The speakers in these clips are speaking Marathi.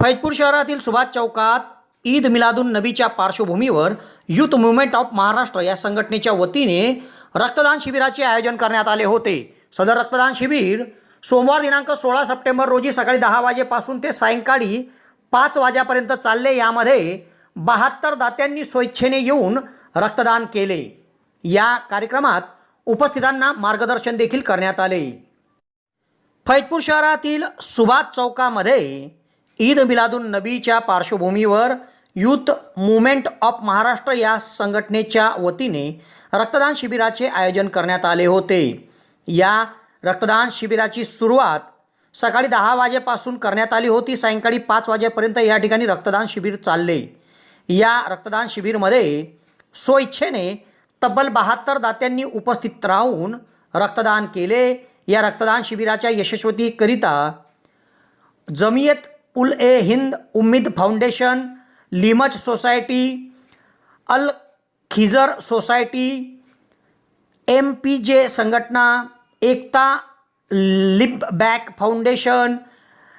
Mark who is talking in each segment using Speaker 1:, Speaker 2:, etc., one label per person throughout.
Speaker 1: फैजपूर शहरातील सुभाष चौकात ईद मिलादुन नबीच्या पार्श्वभूमीवर युथ मुवमेंट ऑफ महाराष्ट्र या संघटनेच्या वतीने रक्तदान शिबिराचे आयोजन करण्यात आले होते. सदर रक्तदान शिबिर सोमवार दिनांक सोळा सप्टेंबर रोजी सकाळी दहा वाजेपासून ते सायंकाळी पाच वाजेपर्यंत चालले. यामध्ये बहात्तर दात्यांनी स्वेच्छेने येऊन रक्तदान केले. या कार्यक्रमात उपस्थितांना मार्गदर्शन देखील करण्यात आले. फैजपूर शहरातील सुभाष चौकामध्ये ईद मिलादुन नबीच्या पार्श्वभूमीवर युथ मुवमेंट ऑफ महाराष्ट्र या संघटनेच्या वतीने रक्तदान शिबिराचे आयोजन करण्यात आले होते. या रक्तदान शिबिराची सुरुवात सकाळी दहा वाजेपासून करण्यात आली होती. सायंकाळी पाच वाजेपर्यंत या ठिकाणी रक्तदान शिबिर चालले. या रक्तदान शिबिरमध्ये स्वइच्छेने तब्बल बहात्तर दात्यांनी उपस्थित राहून रक्तदान केले. या रक्तदान शिबिराच्या यशस्वतीकरिता जमियत उल e Hind Ummeed foundation लिमच society Al Khizar society M P J संघटना एकता लिप back foundation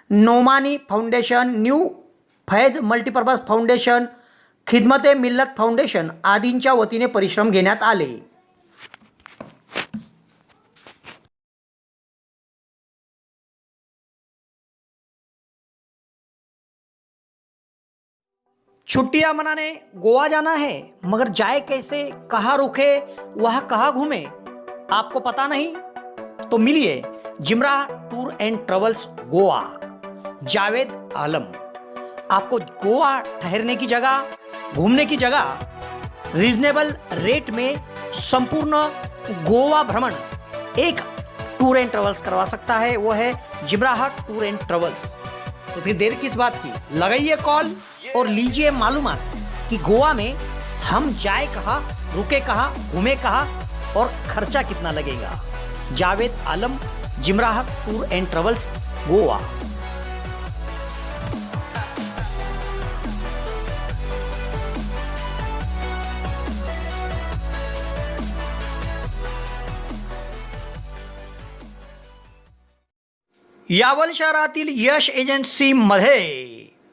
Speaker 1: Nomani foundation new Faiz multipurpose foundation Khidmate Millat foundation आदींच्या वतीने परिश्रम घेण्यात आले. छुट्टियाँ मनाने गोवा जाना है, मगर जाए कैसे, कहाँ रुके, वह कहाँ घूमे, आपको पता नहीं? तो मिलिए Zimrah tour and travels Goa, Javed Alam. आपको गोवा ठहरने की जगह, घूमने की जगह रीजनेबल रेट में संपूर्ण गोवा भ्रमण, एक टूर एंड ट्रेवल्स करवा सकता है, वो है जिब्राहट टूर एंड ट्रेवल्स। तो फिर देर किस बात की? लगाइए कॉल। और लीजिए मालूमात कि गोवा में हम जाए कहा, रुके कहा, घूमे कहा और खर्चा कितना लगेगा। Javed Alam, Zimrah, tour and travels, Goa. Yawal शहरातील यश एजन्सीमध्ये